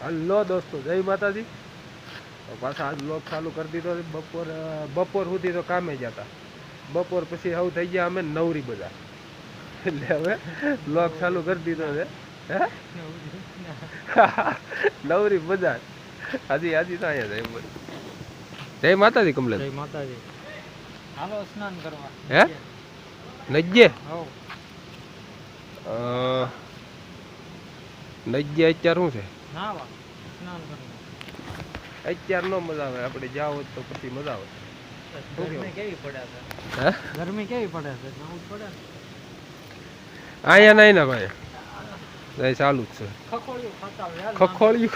Hello દોસ્તો જય માતાજી. પાછા આજ બ્લોગ ચાલુ કરી દીધો બપોર બપોર સુધી તો કામે જ હતા. બપોર પછી આવું થઈ ગયા અમે નવરી બધા. એટલે હવે બ્લોગ ચાલુ કરી દીધો છે. નવરી બધા. હજી હાજી તો અહીંયા જય જય માતાજી કમલેશ. જય માતાજી. હાલો સ્નાન કરવા. હે? નજ્જે? નજ્જે અત્યારે શું છે? નાવા સ્નાન કરવા અત્યારે નો મજા આવે આપણે જાવ તો પછી મજા આવે. ગરમી કેવી પડે છે? હે? ગરમી કેવી પડે છે? નાવું પડે અહીંયા નહીં ને ભાઈ. નહીં ચાલુ જ છે. ખાતા ખખોળ્યું?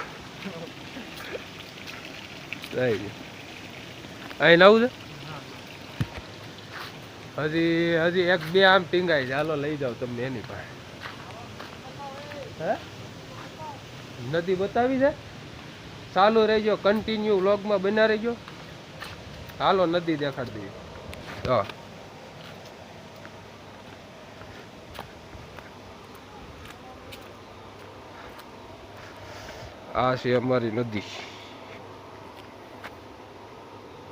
અહીં નવું છે? હજી હજી એક બે આમ ટીંગાઈ હાલો લઈ જાઓ તમને એની પાસે. હે? નદી બતાવી છે. ચાલુ રહેજો કન્ટિન્યુ વ્લોગમાં બના રહેજો. હાલો નદી દેખાડી દઈએ. હા. આ છે અમારી નદી.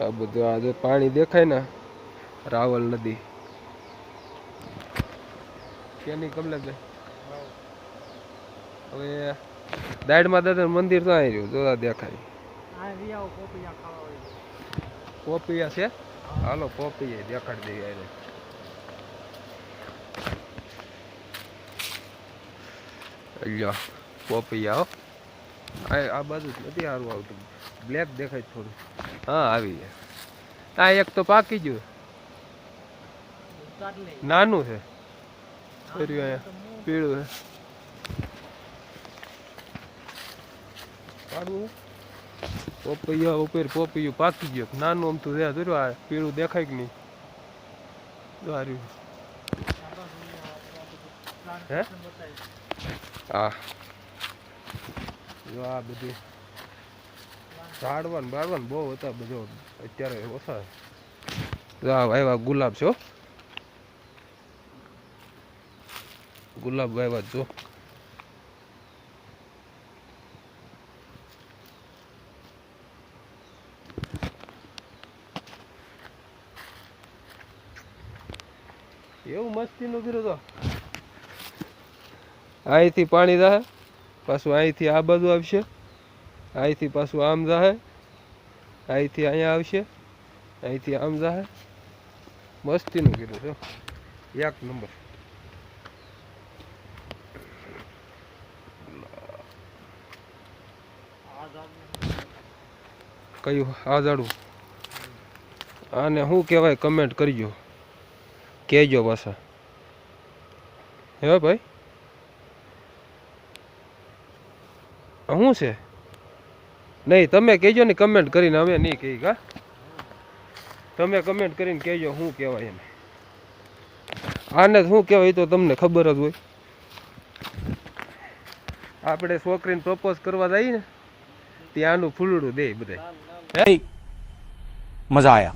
આ બધું આ જે પાણી દેખાય ને રાવલ નદી. કેની કમલેશભાઈ? હવે દાડમાં દાદા મંદિર તો અહીં રહ્યું જોતા દેખાય. પોપિયા છે? હાલો પોપિયા દેખાડી દઈએ એને. અલ્યા પોપિયા હો. આ બાજુ નથી સારું આવતું. બ્લેક દેખાય થોડું. હા આવી ગયા. આ એક તો પાકી ગયું. નાનું છે. પીળું છે. પાડવું પોપૈયા ઉપર પોપૈયું પાકી ગયો. નાનું આમ તો છે જોયું આ પીળું દેખાય કે નહીં? જો હે? હા. જો આ બધું ઝાડવાન બાળવાન બહુ હતા બધો. અત્યારે ઓછા. આવ્યા ગુલાબ છો ગુલાબ આવ્યા જો. એવું મસ્તીનું કર્યું તો. અહીંથી પાણી રહે પાછું અહીંથી આ બાજુ આવશે. અહીંથી પાછું આમ જાહે, અહીંથી અહીંયા આવશે, અહીંથી આમ જાહે. મસ્તીનું કર્યું છે. એક નંબર. કયું? આજાડું આને શું કહેવાય? કમેન્ટ કરજો. કહેજો પાછા હે ભાઈ આ શું છે નહીં તમે કહેજો ને કમેન્ટ કરીને અમે નહીં કહી કા તમે કમેન્ટ કરીને કહેજો શું કહેવાય એને આને શું કહેવાય એ તો તમને ખબર જ હોય આપણે છોકરીને પ્રપોઝ કરવા જઈએ ને ત્યાંનું ફૂલડું દે બધા नहीं मजा आया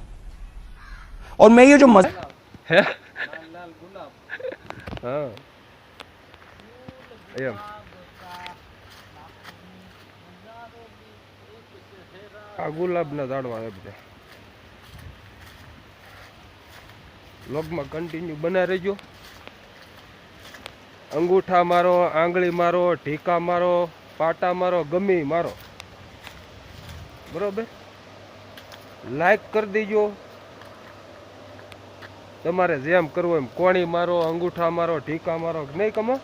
और मैं ये जो मजा હે લાલ લાલ ગુલાબ હા. એમ. આ ગુલાબના ઝાડવા છે બધા. લોગમાં કન્ટિન્યુ બના રહેજો. અંગૂઠા મારો, આંગળી મારો, ઢીકા મારો, પાટા મારો, ગમી મારો. બરોબર? લાઈક કરી દેજો. તમારે જેમ કરવું એમ. કોણી મારો અંગૂઠા મારો ઢીકા મારો નહીં કમો?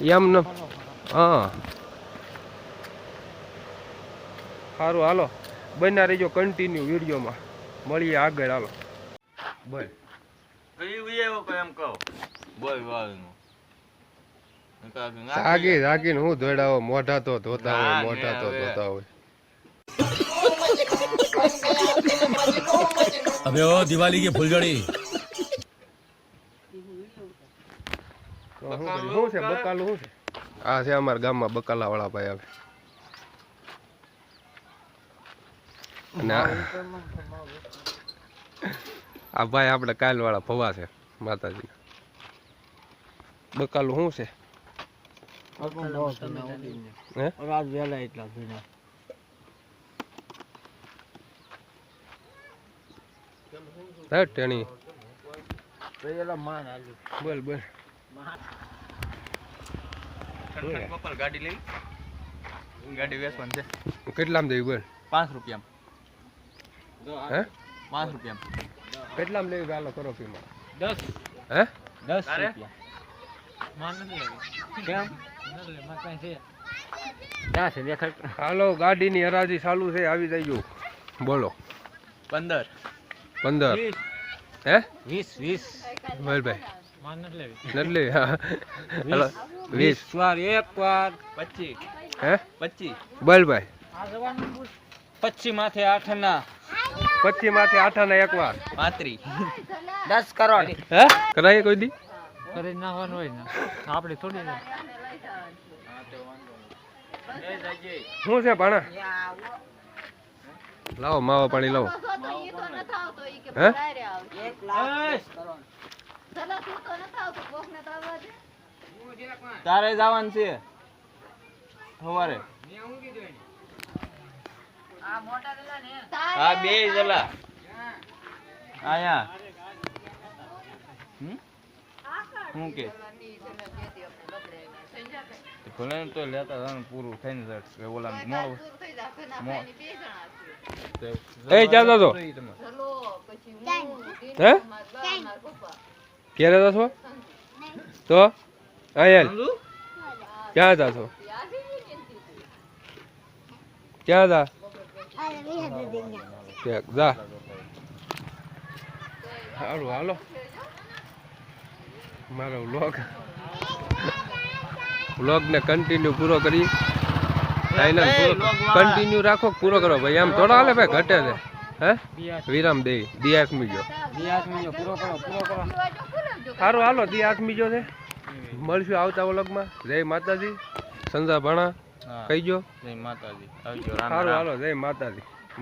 એમ ન હા. સારું હાલો. બન્યા રહીજો કન્ટિન્યુ વિડીયોમાં. મળીએ આગળ હાલો. બોલ. એમ કહો? બોલ વાળનું હું દોડાવો? મોઢા તો ધોતા હોય મોઢા તો ધોતા હોય. अबे ओ दिवाली की फुलझड़ी તો શું કરીએ? શું છે બકાલું શું છે આ છે અમારા ગામમાં બકાલા વાળા ભાઈ આવે અને આ- આ ભાઈ આપણે કાલ વાળા ભવા છે માતાજી બકાલું શું છે હે રાત વહેલા એટલા ભીના ટેણી. બોલ બોલ. ગાડી લઈ. ગાડી વેચવાની છે. કેટલામાં દેવી બોલ. પાંચ રૂપિયા હે? પાંચ રૂપિયા કેટલામાં લેવી? ગાલો કરો પીમાં દસ. હે? દસ રૂપિયા. માન નથી લાગી કેમ? નથી માર પાસે છે. ક્યાં છે? દેખાડ હાલો ગાડીની હરાજી ચાલુ છે આવી જઈજો બોલો. પંદર. પંદર. હે? વીસ વીસ. મયુરભાઈ નથી લેવી. હા. હાલો. વીસ. વાર એક વાર. પચીસ. હે? પચીસ. બલભાઈ માથે આઠ ના. પચી આઠ આઠા એક વાર. પાંત્રીસ. દસ કરોડ. હે? કરાય કોઈ દી? કરી નાખવાનું હોય ને. આપણે થોડી ને શું છે ભાણા? લાવો માવા પાણી લાવો. તારે જવાનું છે. સવારે. હા બે જલા. આયા હમ? શું કે? ભલે ને તો લેતા હતા પૂરું થઈને કે ઓલા મોડું એ ચાલ તો હે ક્યારે જશો? તો? અહીંયા ક્યાં જાશો? ક્યાં જા? ઠીક, જા. હાલો હાલો. મારો વ્લોગ વ્લોગને કન્ટિન્યુ પૂરો કરી. ફાઇનલ કન્ટિન્યુ રાખો પૂરો કરો ભાઈ. આમ થોડા હાલે ભાઈ ઘટે છે. હે? વિરામ દે. પૂરો કરો પૂરો કરો. સારું હાલો દિયાસ જો છે. મળશું આવતા વ્લોગમાં જય માતાજી. સંજા ભાણા. કહીજો. જય માતાજી. આવજો સારું હાલો જય માતાજી.